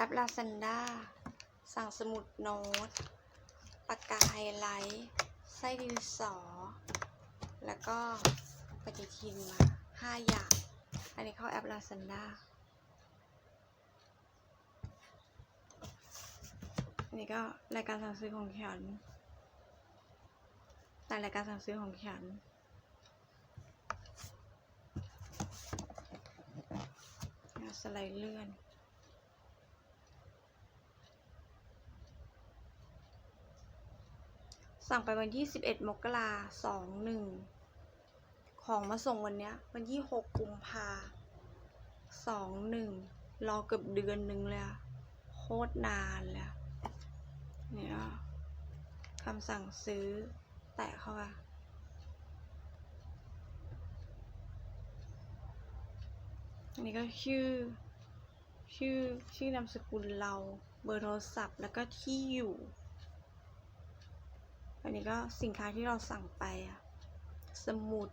อป Lazada สั่งสมุดโน้ต ปากกาไฮไลท์ ไส้ดินสอ แล้วก็ปฏิทินมาห้าอย่าง อันนี้เข้าแอป Lazada อันนี้ก็รายการสั่งซื้อของฉันแต่รายการสั่งซื้อของฉันสไลด์เลื่อน สั่งไปวันที่11มกราสองหนึ่งของมาส่งวันเนี้ย วันที่6กุมภาสองหนึ่งรอเกือบเดือนหนึ่งเลยโคตรนานเลยเนี่ยคำสั่งซื้อแตะเข้าไปอันนี้ก็ชื่อ ชื่อ ชื่อนามสกุลเรา เบอร์โทรศัพท์แล้วก็ที่อยู่ อันนี้ก็สินค้าที่เราสั่งไปอะสมุด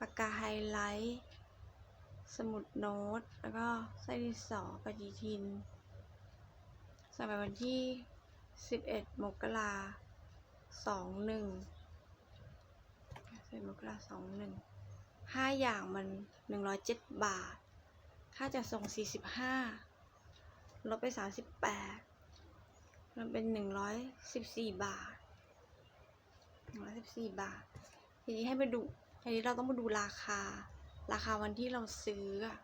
ปากกาไฮไลท์ สมุดโน้ต แล้วก็ไส้ดินสอปฏิทินสั่งไปวันที่ 11 มกราสองหนึ่ง11มกราสองหนึ่งห้าอย่างมัน107บาท ค่าจะส่ง45ลดไป38มันเป็น114บาท 114 บาท ทีนี้ให้มาดูทีนี้เราต้องมาดูราคา ราคาวันที่เราซื้ออะ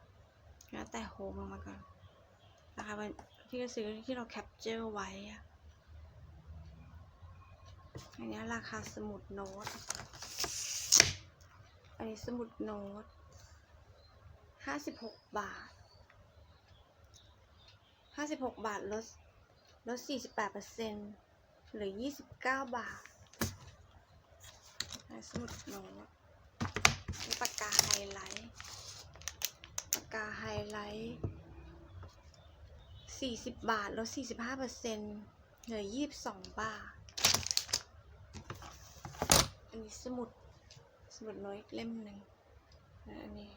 นะแต่โฮมลงมาก่อน ราคาวันที่เราซื้อที่เราแคปเจอร์ไว้อันนี้ราคาสมุดโน้ต อันนี้สมุดโน้ตห้าสิบหกบาทห้าสิบหกบาทลดลดสี่สิบแปดเปอร์เซ็นต์เหลือยี่สิบเก้าบาท สมุดโน้ตปากกาไฮไลท์ปากกาไฮไลท์สี่สิบบาทลดสี่สิบห้าเปอร์เซ็นต์เหลือยี่สิบสองบาท อันนี้สมุดสมุดโน้ตอีกเล่มหนึ่งอันนี้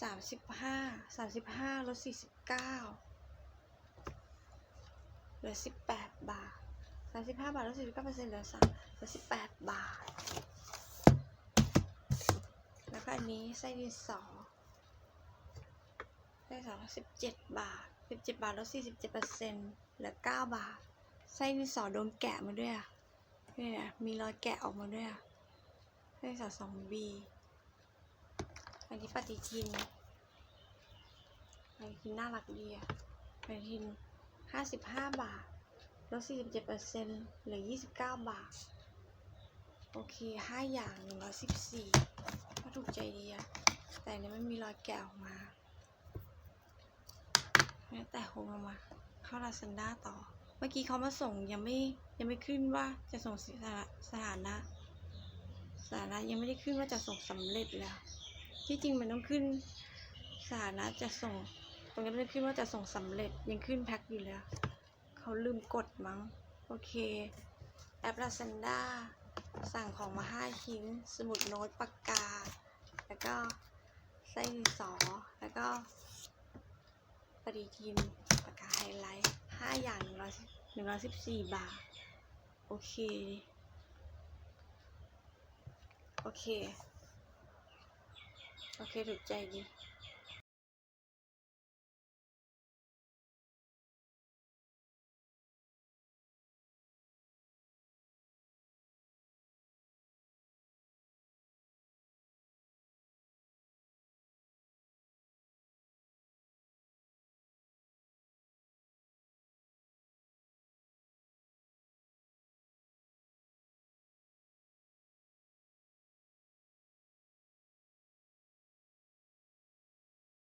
สามสิบห้าสามสิบห้าลดสี่สิบเก้าเหลือสิบแปดบาท สามสิบห้าบาทลดสี่สิบเก้าเปอร์เซ็นต์เหลือสามเหลือสิบแปดบาท แล้วก็อันนี้ไส้ดินสอไส้สอสิบเจ็ดบาทสิบเจ็ดบาทลดสี่สิบเจ็ดเปอร์เซ็นต์เหลือเก้าบาท ไส้ดินสอโดนแกะมาด้วยอะนี่ยมีรอยแกะออกมาด้วยอะไส้สอสองบีอันนี้ปฏิทินปฏิทินน่ารักดีอะปฏิทินห้าสิบห้าบาท ลดสี่สิบเจ็ดเปอร์เซ็นต์เหลือยี่สิบเก้าบาท โอเคห้าอย่างหนึ่งร้อยสิบสี่ก็ถูกใจดีอะแต่อันนี้ไม่มีรอยแกะออกมาแต่โฮมลงมา เข้าลาซันด้าต่อ เมื่อกี้เขามาส่งยังไม่ยังไม่ขึ้นว่าจะส่งสถานะสถานะสถานะยังไม่ได้ขึ้นว่าจะส่งสำเร็จแล้ว ที่จริงมันต้องขึ้นสถานะจะส่ง ตรงนี้ไม่ได้ขึ้นว่าจะส่งสำเร็จยังขึ้นแพ็คอยู่เลยอะ เขาลืมกดมั้ง โอเค แอป Lazada สั่งของมาห้าชิ้น สมุดโน้ตปากกา แล้วก็ไส้ดินสอ แล้วก็ปฏิทินปากกาไฮไลท์ห้าอย่างหนึ่งร้อยหนึ่งร้อยสิบสี่บาท โอเค โอเค โอเค ถูกใจดี